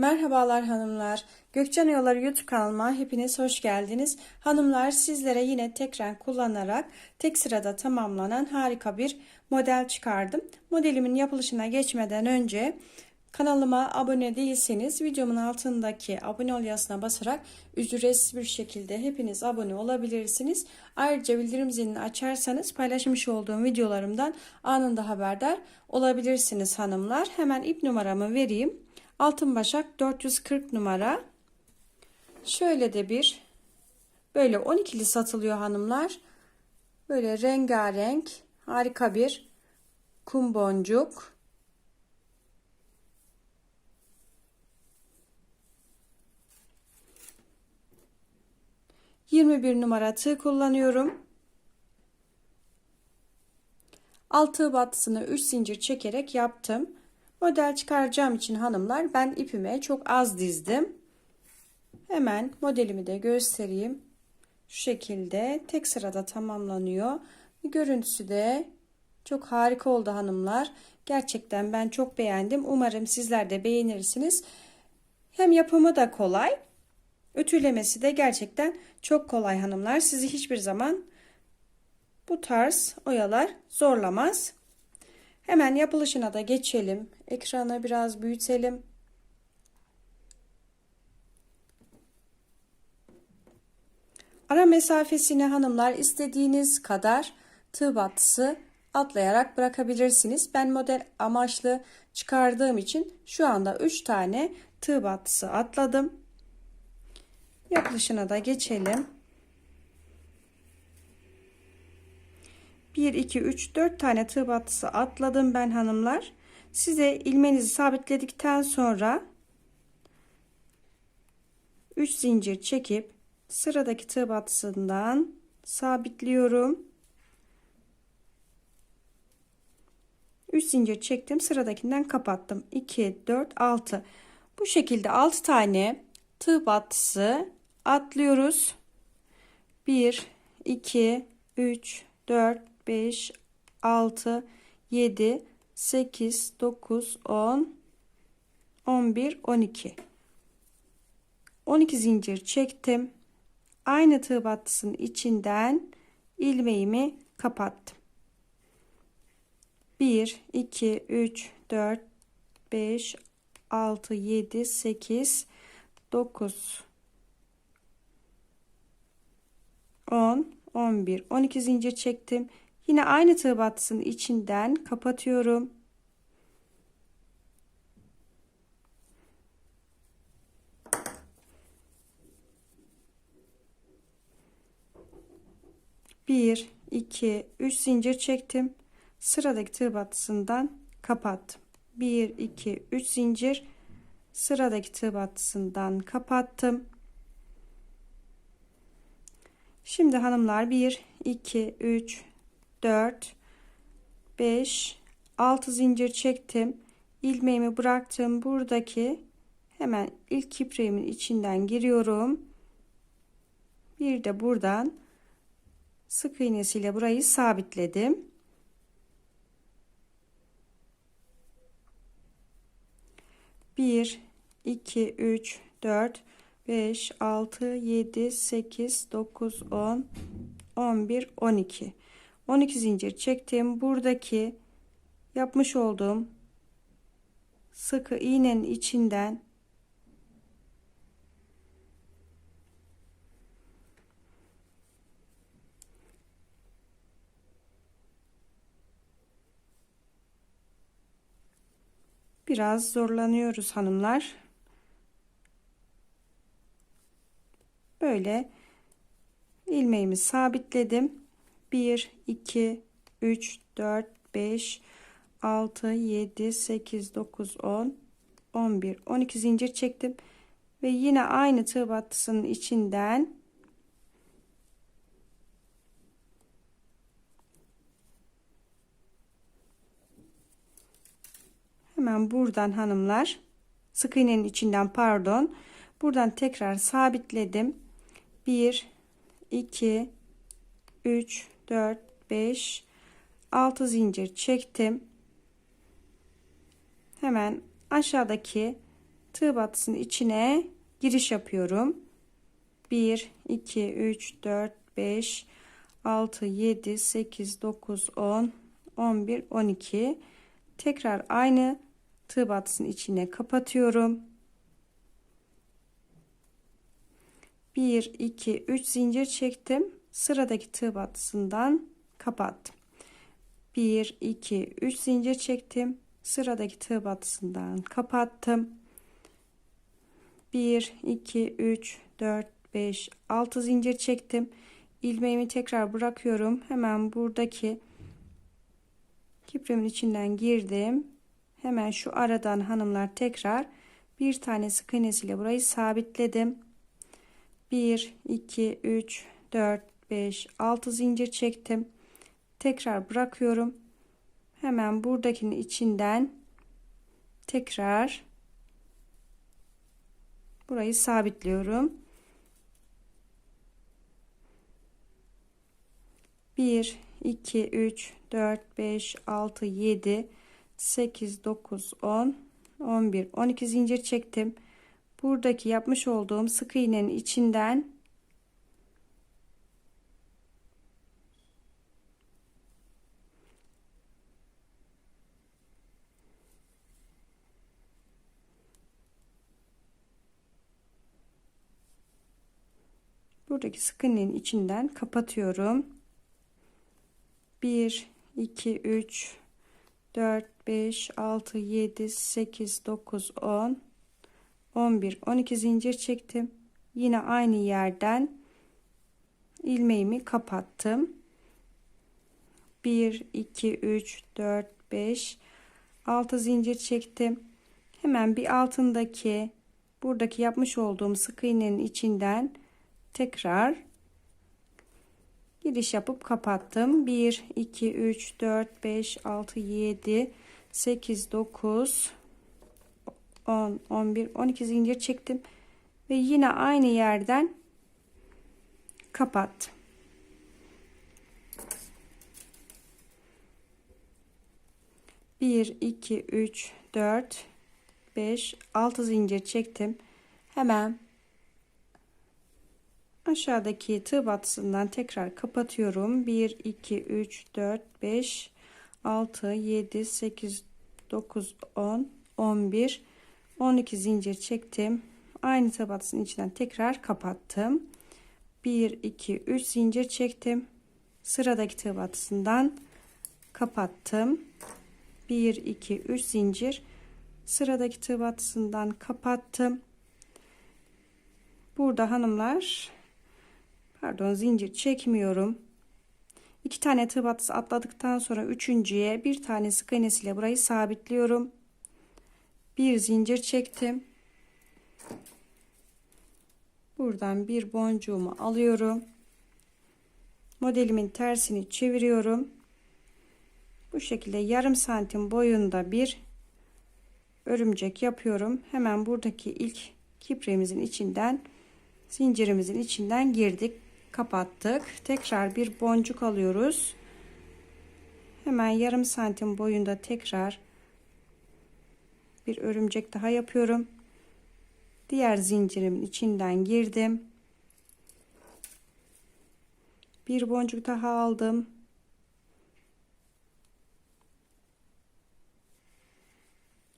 Merhabalar hanımlar. Gökçen Yolları YouTube kanalıma hepiniz hoş geldiniz. Hanımlar sizlere yine tek renk kullanarak tek sırada tamamlanan harika bir model çıkardım. Modelimin yapılışına geçmeden önce kanalıma abone değilseniz videomun altındaki abone ol yazısına basarak ücretsiz bir şekilde hepiniz abone olabilirsiniz. Ayrıca bildirim zilini açarsanız paylaşmış olduğum videolarımdan anında haberdar olabilirsiniz hanımlar. Hemen ip numaramı vereyim. Altın başak 440 numara. Şöyle de bir böyle 12'li satılıyor hanımlar. Böyle rengarenk harika bir kum boncuk. Yirmi bir numara tığ kullanıyorum. Altı batısını 3 zincir çekerek yaptım. Model çıkaracağım için hanımlar ben ipime çok az dizdim. Hemen modelimi de göstereyim. Şu şekilde tek sırada tamamlanıyor. Görüntüsü de çok harika oldu hanımlar. Gerçekten ben çok beğendim. Umarım sizler de beğenirsiniz. Hem yapımı da kolay. Ütülemesi de gerçekten çok kolay hanımlar. Sizi hiçbir zaman bu tarz oyalar zorlamaz. Hemen yapılışına da geçelim. Ekranı biraz büyütelim. Ara mesafesini hanımlar istediğiniz kadar tığ battısı atlayarak bırakabilirsiniz. Ben model amaçlı çıkardığım için şu anda 3 tane tığ battısı atladım. Yapılışına da geçelim. 1, 2, 3, 4 tane tığ battısı atladım ben hanımlar. Size ilmenizi sabitledikten sonra 3 zincir çekip sıradaki tığ battısından sabitliyorum. 3 zincir çektim sıradakиnden kapattım 2 4 6 bu şekilde 6 tane tığ battısı atlıyoruz 1 2 3 4 5, 6, 7, 8, 9, 10, 11, 12. 12 zincir çektim. Aynı tığ battısının içinden ilmeğimi kapattım. 1, 2, 3, 4, 5, 6, 7, 8, 9, 10, 11, 12 zincir çektim. Yine aynı tığ battısının içinden kapatıyorum. Bir, iki, üç zincir çektim. Sıradaki tığ battısından kapattım. Bir, iki, üç zincir. Sıradaki tığ battısından kapattım. Şimdi hanımlar 1, 2, 3, 4 5 6 zincir çektim. İlmeğimi bıraktım. Buradaki hemen ilk ipreğimin içinden giriyorum. Bir de buradan sık iğnesiyle burayı sabitledim. Bir iki üç dört beş altı yedi sekiz dokuz on on bir on iki 12 zincir çektim. Buradaki yapmış olduğum sıkı iğnenin içinden biraz zorlanıyoruz hanımlar. Böyle ilmeğimi sabitledim. 1, 2, 3, 4, 5, 6, 7, 8, 9, 10, 11, 12 zincir çektim. Ve yine aynı tığ battısının içinden hemen buradan hanımlar sık iğnenin içinden pardon buradan tekrar sabitledim 1 2 3 4 5 6 zincir çektim hemen aşağıdaki tığ battısının içine giriş yapıyorum. 1 2 3 4 5 6 7 8 9 10 11 12 tekrar aynı tığ battısının içine kapatıyorum. 1 2 3 zincir çektim. Sıradaki tığ battısından kapattım. 1 2 3 zincir çektim. Sıradaki tığ battısından kapattım. 1 2 3 4 5 6 zincir çektim. ilmeğimi tekrar bırakıyorum. Hemen buradaki kipremin içinden girdim. Hemen şu aradan hanımlar tekrar bir tane sık iğnesiyle burayı sabitledim. 1 2 3 4 5 6 zincir çektim. Tekrar bırakıyorum. Hemen buradakinin içinden tekrar burayı sabitliyorum. 1 2 3 4 5 6 7 8 9 10 11 12 zincir çektim. Buradaki yapmış olduğum sık iğnenin içinden buradaki sık iğnenin içinden kapatıyorum. 1 2 3 4 5 6 7 8 9 10 11 12 zincir çektim. Yine aynı yerden ilmeğimi kapattım. 1 2 3 4 5 6 zincir çektim. Hemen bir altındaki buradaki yapmış olduğum sık iğnenin içinden tekrar giriş yapıp kapattım. 1 2 3 4 5 6 7 8 9 10 11 12 zincir çektim. Ve yine aynı yerden kapattım. Bir iki üç dört beş altı zincir çektim. Hemen aşağıdaki tığ batısından tekrar kapatıyorum. 1 2 3 4 5 6 7 8 9 10 11 12 zincir çektim. Aynı tığ batısının içinden tekrar kapattım. 1 2 3 zincir çektim. Sıradaki tığ batısından kapattım. 1 2 3 zincir. Sıradaki tığ batısından kapattım. Burada hanımlar pardon zincir çekmiyorum. İki tane tığ batısı atladıktan sonra üçüncüye bir tane sık iğnesiyle burayı sabitliyorum. Bir zincir çektim. Buradan bir boncuğumu alıyorum. Modelimin tersini çeviriyorum. Bu şekilde yarım santim boyunda bir örümcek yapıyorum. Hemen buradaki ilk kipremizin içinden zincirimizin içinden girdik kapattık. Tekrar bir boncuk alıyoruz. Hemen yarım santim boyunda tekrar bir örümcek daha yapıyorum. Diğer zincirimin içinden girdim. Bir boncuk daha aldım.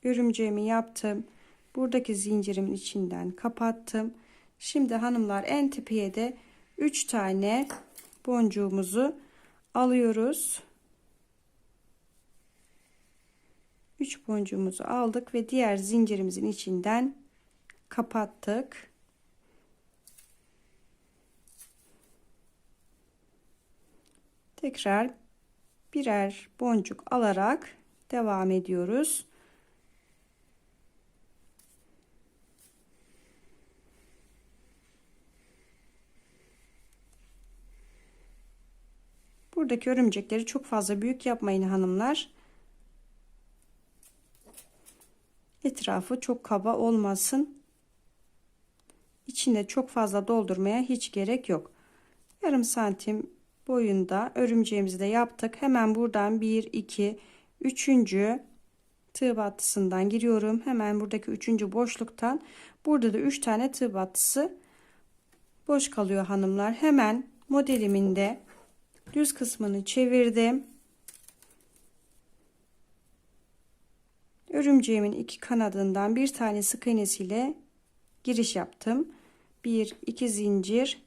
Örümceğimi yaptım. Buradaki zincirimin içinden kapattım. Şimdi hanımlar en tepeye de 3 tane boncuğumuzu alıyoruz. 3 boncuğumuzu aldık ve diğer zincirimizin içinden kapattık. Tekrar birer boncuk alarak devam ediyoruz. Buradaki örümcekleri çok fazla büyük yapmayın hanımlar. Etrafı çok kaba olmasın. İçinde çok fazla doldurmaya hiç gerek yok. Yarım santim boyunda örümceğimizi de yaptık. Hemen buradan 1 2 3. tığ battısından giriyorum. Hemen buradaki üçüncü boşluktan burada da üç tane tığ battısı boş kalıyor hanımlar. Hemen modelimin de düz kısmını çevirdim. Örümceğimin iki kanadından bir tane sık iğnesiyle giriş yaptım. Bir, iki zincir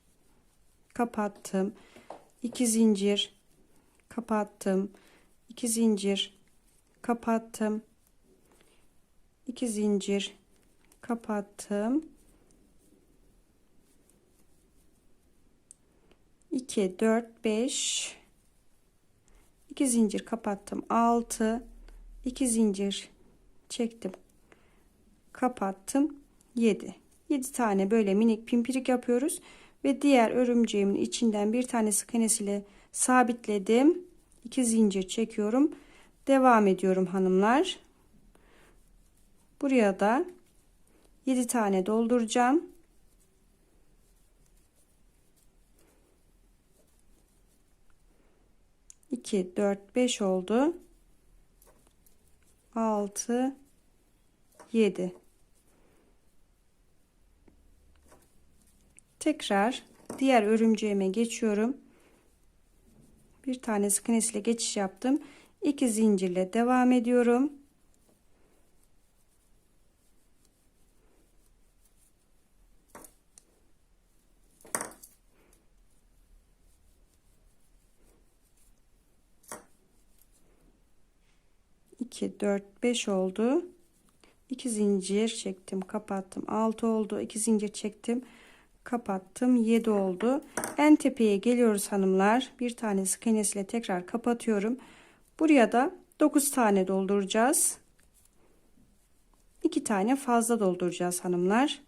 kapattım. 2 zincir kapattım. 2 zincir kapattım. 2 zincir kapattım. 2 4 5 2 zincir kapattım. 6 2 zincir çektim. Kapattım. 7. 7 tane böyle minik pimpirik yapıyoruz ve diğer örümceğimin içinden bir tane sık iğnesiyle sabitledim. 2 zincir çekiyorum. Devam ediyorum hanımlar. Buraya da 7 tane dolduracağım. İki, dört, beş oldu. Altı, yedi. Tekrar diğer örümceğime geçiyorum. Bir tane sık iğnesiyle geçiş yaptım. 2 zincirle devam ediyorum. İki, dört, beş oldu. 2 zincir çektim, kapattım. 6 oldu. 2 zincir çektim kapattım. 7 oldu. En tepeye geliyoruz hanımlar. Bir tane sık iğnesiyle tekrar kapatıyorum. Buraya da 9 tane dolduracağız. 2 tane fazla dolduracağız hanımlar.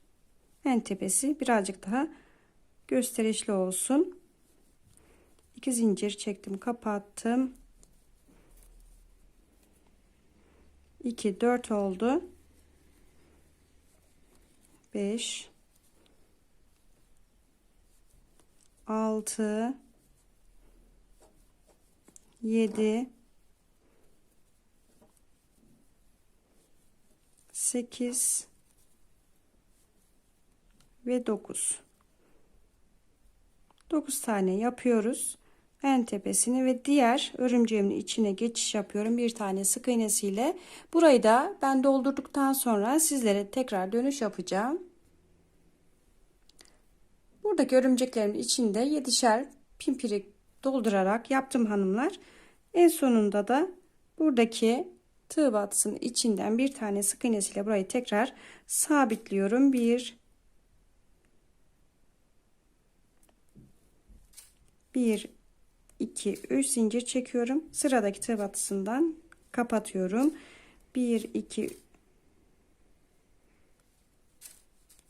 En tepesi birazcık daha gösterişli olsun. 2 zincir çektim kapattım 2 4 oldu. 5 6 7 8 ve 9 9 tane yapıyoruz en tepesini ve diğer örümceğimin içine geçiş yapıyorum bir tane sık iğnesiyle burayı da ben doldurduktan sonra sizlere tekrar dönüş yapacağım Buradaki örümceklerimin içinde 7'şer pimpirik doldurarak yaptım hanımlar. En sonunda da buradaki tığ batısının içinden bir tane sık iğnesiyle burayı tekrar sabitliyorum. Bir bir iki üç zincir çekiyorum. Sıradaki tığ batısından kapatıyorum. Bir iki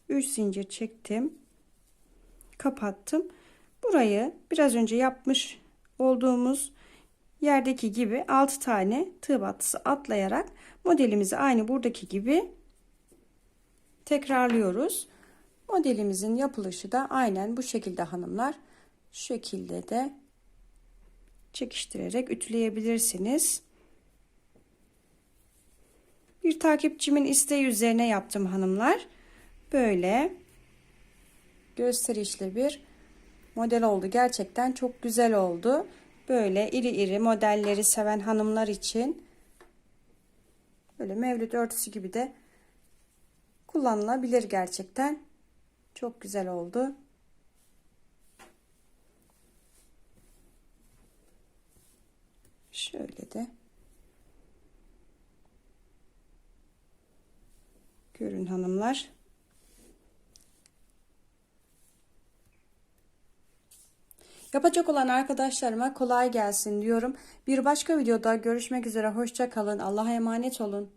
üç zincir çektim kapattım. Burayı biraz önce yapmış olduğumuz yerdeki gibi 6 tane tığ battısı atlayarak modelimizi aynı buradaki gibi tekrarlıyoruz. Modelimizin yapılışı da aynen bu şekilde hanımlar. Şu şekilde de çekiştirerek ütüleyebilirsiniz. Bir takipçimin isteği üzerine yaptım hanımlar. Böyle gösterişli bir model oldu. Gerçekten çok güzel oldu. Böyle iri iri modelleri seven hanımlar için böyle mevlüt örtüsü gibi de kullanılabilir gerçekten. Çok güzel oldu. Şöyle de görün hanımlar. Yapacak olan arkadaşlarıma kolay gelsin diyorum. Bir başka videoda görüşmek üzere. Hoşça kalın. Allah'a emanet olun.